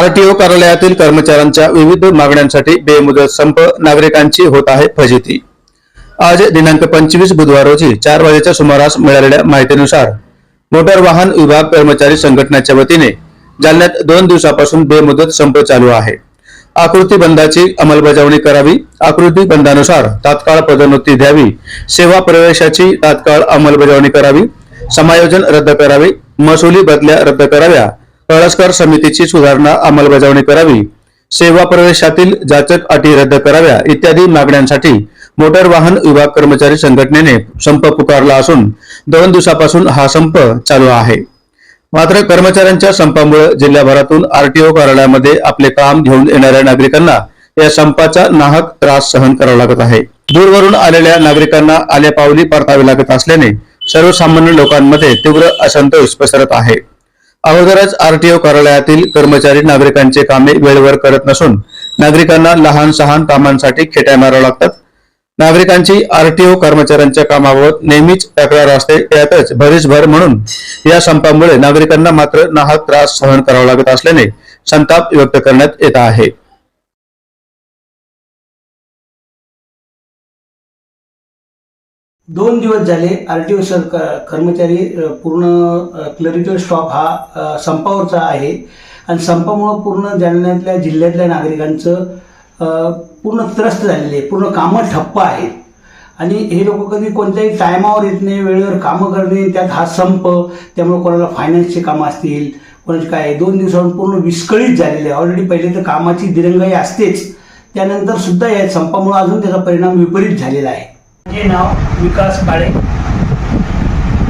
RTO कार्यालयातील कर्मचाऱ्यांच्या विविध मागण्यांसाठी बेमुदत संप नागरिकांची होत आहे फजिती. आज दिनांक पंचवीस बुधवार रोजी चार वाजेच्या सुमारास मिळालेल्या माहितीनुसार मोटार वाहन विभाग कर्मचारी संघटनेच्या वतीने जालन्यात दोन दिवसापासून बेमुदत संप चालू आहे. आकृती बंदाची अंमलबजावणी करावी आकृती बंदानुसार तात्काळ पदोन्नती द्यावी सेवा प्रवेशाची तात्काळ अंमलबजावणी करावी समायोजन रद्द करावे महसुली बदल्या रद्द कराव्या कळसकर समितीची सुधारणा अंमलबजावणी करावी सेवा प्रवेशातील जाचक अटी रद्द कराव्या इत्यादी मागण्यांसाठी मोटार वाहन विभाग कर्मचारी संघटनेने संप पुकारला असून दोन दिवसापासून हा संप चालू आहे. मात्र कर्मचाऱ्यांच्या संपामुळे जिल्ह्याभरातून आरटीओ कार्यालयामध्ये आपले काम घेऊन येणाऱ्या नागरिकांना या संपाचा नाहक त्रास सहन करावा लागत आहे. दूरवरून आलेल्या नागरिकांना आल्या पावली परतावी लागत असल्याने सर्वसामान्य लोकांमध्ये तीव्र असंतोष पसरत आहे. अगोदरच आरटीओ कार्यालयातील कर्मचारी नागरिकांचे कामे वेळेवर करत नसून नागरिकांना लहान सहान कामांसाठी खेट्या माराव्या लागतात. नागरिकांची आरटीओ कर्मचाऱ्यांच्या कामाबाबत नेहमीच तक्रार असते त्यातच भरीसभर म्हणून या संपामुळे नागरिकांना मात्र नाहक त्रास सहन करावा लागत असल्याने संताप व्यक्त करण्यात येत आहे. दोन दिवस झाले आर टी ओ सर क- कर्मचारी पूर्ण क्लरिकल स्टॉप हा संपावरचा आहे. आणि संपामुळं पूर्ण जालन्यातल्या जिल्ह्यातल्या नागरिकांचं पूर्ण त्रस्त झालेले आहे. पूर्ण कामं ठप्प आहेत. आणि हे लोक कधी कोणत्याही टायमावर येत नाही वेळेवर कामं करणे त्यात हा संप त्यामुळे कोणाला फायनान्सची कामं असतील कोणाची काय दोन दिवसांहून पूर्ण विस्कळीत झालेले आहे. ऑलरेडी पहिले तर कामाची दिरंगाई असतेच. त्यानंतर सुद्धा या संपामुळे अजून त्याचा परिणाम विपरीत झालेला आहे. माझे नाव विकास बाळे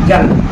जालना.